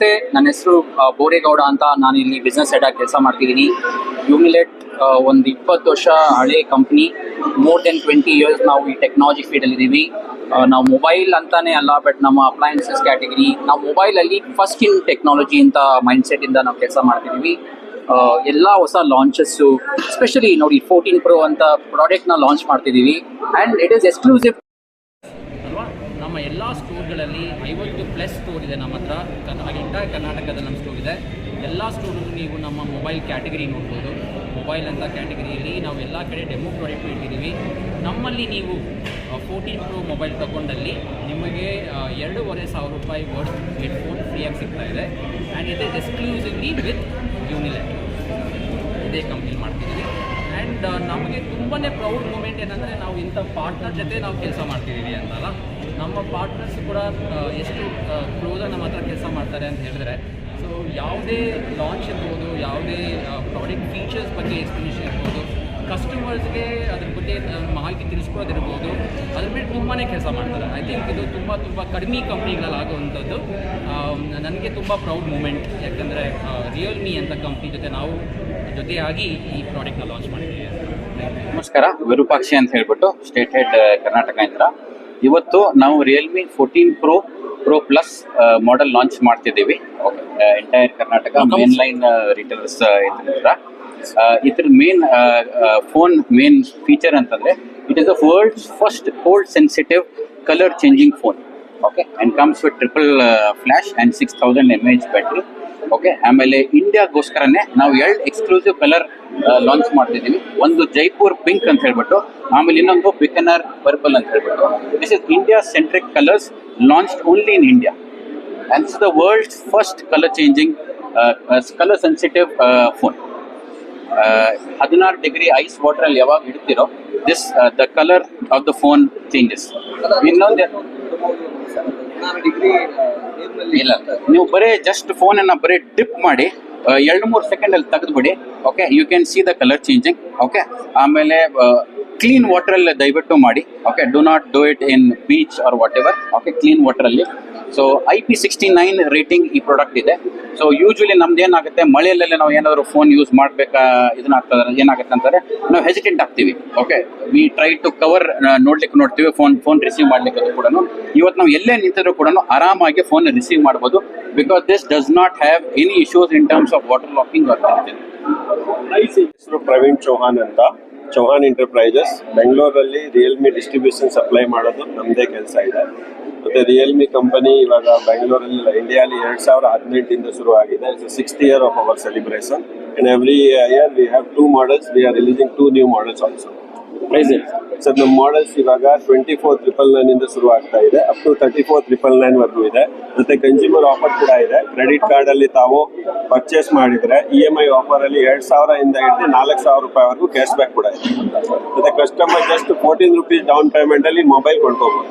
ನಮಸ್ತೆ. ನನ್ನ ಹೆಸರು ಬೋರೇಗೌಡ ಅಂತ ನಾನು ಇಲ್ಲಿ ಬಿಸ್ನೆಸ್ ಹೆಡ್ ಆಗಿ ಕೆಲಸ ಮಾಡ್ತಿದ್ದೀನಿ. ಯುಮಿಲೆಟ್ ಒಂದು ಇಪ್ಪತ್ತು ವರ್ಷ ಹಳೆ company more than twenty years ನಾವು ಈ ಟೆಕ್ನಾಲಜಿ ಫೀಲ್ಡಲ್ಲಿ ಇದ್ದೀವಿ ನಾವು ಮೊಬೈಲ್ ಅಂತಾನೆ ಅಲ್ಲ ಬಟ್ ನಮ್ಮ ಅಪ್ಲಯನ್ಸಸ್ ಕ್ಯಾಟಗರಿ ನಾವು ಮೊಬೈಲಲ್ಲಿ ಫಸ್ಟ್ ಇನ್ ಟೆಕ್ನಾಲಜಿ ಅಂತ ಮೈಂಡ್ ಸೆಟ್ಟಿಂದ ನಾವು ಕೆಲಸ ಮಾಡ್ತಿದ್ದೀವಿ ಎಲ್ಲ ಹೊಸ ಲಾಂಚಸ್ಸು ಎಸ್ಪೆಷಲಿ ನೋಡಿ ಫೋರ್ಟೀನ್ ಪ್ರೋ ಅಂತ ಪ್ರಾಡಕ್ಟ್ನ ಲಾಂಚ್ ಮಾಡ್ತಿದ್ದೀವಿ ಆ್ಯಂಡ್ ಇಟ್ ಈಸ್ ಎಕ್ಸ್ಕ್ಲೂಸಿವ್ ಅಲ್ವಾ? ನಮ್ಮ ಎಲ್ಲ ಸ್ಟೋರ್ಗಳಲ್ಲಿ ಐವತ್ತು ಪ್ಲಸ್ ಸ್ಟೋರ್ ಇದೆ ನಮ್ಮ ಹತ್ರ. ಹಾಗೆ ಎಂಟೈರ್ ಕರ್ನಾಟಕದ ನಮ್ಮ ಸ್ಟೋರ್ ಇದೆ. ಎಲ್ಲ ಸ್ಟೋರ್ನೂ ನೀವು ನಮ್ಮ ಮೊಬೈಲ್ ಕ್ಯಾಟಗರಿ ನೋಡ್ಬೋದು. ಮೊಬೈಲ್ ಅಂತ ಕ್ಯಾಟಗರಿಯಲ್ಲಿ ನಾವು ಎಲ್ಲ ಕಡೆ ಡೆಮೋ ಪ್ರಾಡಕ್ಟ್ ಇಟ್ಟಿದ್ದೀವಿ. ನಮ್ಮಲ್ಲಿ ನೀವು ಫೋರ್ಟೀನ್ ಪ್ರೋ ಮೊಬೈಲ್ ತಗೊಂಡಲ್ಲಿ ನಿಮಗೆ ಎರಡೂವರೆ ಸಾವಿರ ರೂಪಾಯಿ ವರ್ಡ್ ಹೆಡ್ಫೋನ್ ಫ್ರೀಯಾಗಿ ಸಿಗ್ತಾ ಇದೆ. ಆ್ಯಂಡ್ ಇಸ್ ಎಕ್ಸ್ಕ್ಲೂಸಿವ್ಲಿ ವಿತ್ ಯೂನಿಲೆಟ್ ಇದೇ ಕಂಪ್ನಿ ಆ್ಯಂಡ್ ನಮಗೆ ತುಂಬಾ ಪ್ರೌಡ್ ಮೂಮೆಂಟ್ ಏನಂದರೆ ನಾವು ಇಂಥ ಪಾರ್ಟ್ನರ್ ಜೊತೆ ನಾವು ಕೆಲಸ ಮಾಡ್ತಿದ್ದೀವಿ ಅಂತಲ್ಲ. ನಮ್ಮ ಪಾರ್ಟ್ನರ್ಸ್ ಕೂಡ ಎಷ್ಟು ಕ್ಲೋಸಾಗಿ ನಮ್ಮ ಹತ್ರ ಕೆಲಸ ಮಾಡ್ತಾರೆ ಅಂತ ಹೇಳಿದ್ರೆ ಸೊ ಯಾವುದೇ ಲಾಂಚ್ ಇರ್ಬೋದು, ಯಾವುದೇ ಪ್ರಾಡಕ್ಟ್ ಫೀಚರ್ಸ್ ಬಗ್ಗೆ ಎಕ್ಸ್ಪ್ಲನೇಷನ್ ಇರ್ಬೋದು ಕಸ್ಟಮರ್ಸ್ಗೆ ಅದ್ರ ಬಗ್ಗೆ ಮಾಹಿತಿ ತಿಳಿಸ್ಕೊಡೋದಿರ್ಬೋದು ಅದ್ರ ಮೇಲೆ ತುಂಬಾ ಕೆಲಸ ಮಾಡ್ತಾರೆ. ಐ ಥಿಂಕ್ ಇದು ತುಂಬ ತುಂಬ ಕಡಿಮೆ ಕಂಪ್ನಿಗಳಲ್ಲಿ ಆಗುವಂಥದ್ದು. ನನಗೆ ತುಂಬ ಪ್ರೌಡ್ ಮೂಮೆಂಟ್ ಯಾಕಂದರೆ ರಿಯಲ್ಮಿ ಅಂತ ಕಂಪ್ನಿ ಜೊತೆ ನಾವು ಜೊತೆಯಾಗಿ ಈ ಪ್ರಾಡಕ್ಟ್ನ ಲಾಂಚ್ ಮಾಡಿದ್ದೀವಿ. ನಮಸ್ಕಾರ ವಿರೂಪಾಕ್ಷಿ ಅಂತ ಹೇಳ್ಬಿಟ್ಟು ಸ್ಟೇಟ್ ಹೆಡ್ ಕರ್ನಾಟಕ ಇಂದ್ರ. ಇವತ್ತು ನಾವು Realme fourteen pro pro plus model launch ಮಾಡ್ತಿದ್ದೀವಿ. Entire Karnataka main line retailers ಇದ್ರ ಇದ್ರ ಮೇನ್ ಫೋನ್ ಮೇನ್ ಫೀಚರ್ ಅಂತಂದ್ರೆ it is the world's first cold sensitive colour changing phone okay and comes with triple flash and six thousand M H battery okay? ಆಮೇಲೆ ಇಂಡಿಯಾಗೋಸ್ಕರನೇ ನಾವು ಎರಡು exclusive colour launch ಮಾಡ್ತಿದ್ದೀವಿ. ಒಂದು Jaipur pink ಅಂತ ಹೇಳ್ಬಿಟ್ಟು, ಆಮೇಲೆ ಇನ್ನೊಂದು ಬಿಕನರ್ ಪರ್ಪಲ್ ಅಂತ ಹೇಳ್ಬಿಟ್ಟು. This is India centric colours launched only in India and the world's first colour changing colour sensitive phone ಹದಿನಾರು ಡಿಗ್ರಿ ಐಸ್ ವಾಟರಲ್ಲಿ ಯಾವಾಗ ಇಡ್ತಿರೋ this the colour of the phone changes ಇನ್ನೊಂದು ಇಲ್ಲ. ನೀವು ಬರೀ ಜಸ್ಟ್ ಫೋನ್ ಅನ್ನ ಬರೀ ಡಿಪ್ ಮಾಡಿ ಎರಡು ಮೂರು ಸೆಕೆಂಡ್ ಅಲ್ಲಿ ತೆಗೆದ್ಬಿಡಿ okay you can see the colour changing okay ಆಮೇಲೆ ಕ್ಲೀನ್ ವಾಟರ್ ಅಲ್ಲಿ ದಯವಿಟ್ಟು ಮಾಡಿ okay do not do it in beach or whatever okay clean water ಅಲ್ಲಿ. So I P sixty nine rating ಈ ಪ್ರಾಡಕ್ಟ್ ಇದೆ. ಸೊ ಯೂಶಲಿ ನಮ್ದು ಏನಾಗುತ್ತೆ, ಮಳೆಯಲ್ಲೆಲ್ಲ ನಾವು ಏನಾದರೂ ಫೋನ್ ಯೂಸ್ ಮಾಡಬೇಕಾ, ಇದನ್ನ ಆಗ್ತದೆ ಏನಾಗುತ್ತೆ ಅಂತಂದರೆ, ನಾವು ಹೆಸಿಟೆಂಟ್ ಆಗ್ತೀವಿ okay we try to cover ನೋಡ್ಲಿಕ್ಕೆ ನೋಡ್ತೀವಿ ಫೋನ್ ಫೋನ್ ರಿಸೀವ್ ಮಾಡ್ಲಿಕ್ಕೆ ಕೂಡ ಇವತ್ತು ನಾವು ಎಲ್ಲೇ ನಿಂತಿದ್ರು ಕೂಡ ಆರಾಮಾಗಿ ಫೋನ್ ರಿಸೀವ್ ಮಾಡ್ಬೋದು because this does not have any issues in terms of water locking ಹೆಸರು ಪ್ರವೀಣ್ ಚೌಹಾನ್ ಅಂತ. ಚೌಹಾನ್ ಎಂಟರ್ಪ್ರೈಸಸ್ ಬೆಂಗಳೂರಲ್ಲಿ ರಿಯಲ್ಮಿ ಡಿಸ್ಟ್ರಿಬ್ಯೂಷನ್ ಸಪ್ಲೈ ಮಾಡೋದು ನಮ್ಮದೇ ಕೆಲಸ ಇದೆ. ಮತ್ತೆ ರಿಯಲ್ಮಿ ಕಂಪನಿ ಇವಾಗ ಬೆಂಗಳೂರಲ್ಲಿ ಇಂಡಿಯಾಲಿ ಎರಡ್ ಸಾವಿರ ಹದಿನೆಂಟಿಂದ ಶುರು ಆಗಿದೆ sixth year of our celebration and every year we have two models we are releasing two new models also sir ನಮ್ಮ ಮಾಡೆಲ್ಸ್ ಇವಾಗ ಟ್ವೆಂಟಿ ಫೋರ್ ಟ್ರಿಪಲ್ ನೈನ್ ಇಂದ ಶುರು ಆಗ್ತಾ ಇದೆ up to thirty four triple nine ವರ್ಗೂ ಇದೆ. ಮತ್ತೆ consumer offer ಕೂಡ ಇದೆ. ಕ್ರೆಡಿಟ್ ಕಾರ್ಡ್ ಅಲ್ಲಿ ತಾವು ಪರ್ಚೇಸ್ ಮಾಡಿದ್ರೆ ಇ ಎಂ ಐ ಆಫರ್ ಅಲ್ಲಿ ಎರಡ್ ಸಾವಿರ ಇಂದ ಹಿಡಿದು ನಾಲ್ಕು ಸಾವಿರ ರೂಪಾಯಿವರೆಗೂ ಕ್ಯಾಶ್ ಬ್ಯಾಕ್ ಕೂಡ ಇದೆ. ಮತ್ತೆ customer just fourteen rupees down payment ಅಲ್ಲಿ ಮೊಬೈಲ್ ಕೊಂಡ್ಕೋಬಹುದು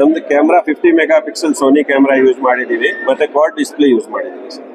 ನಮ್ದು camera fifty mega pixel Sony camera use ಮಾಡಿದೀವಿ. ಮತ್ತೆ ಕ್ವಾಡ್ ಡಿಸ್ಪ್ಲೇ ಯೂಸ್ ಮಾಡಿದೀವಿ. ಸರ್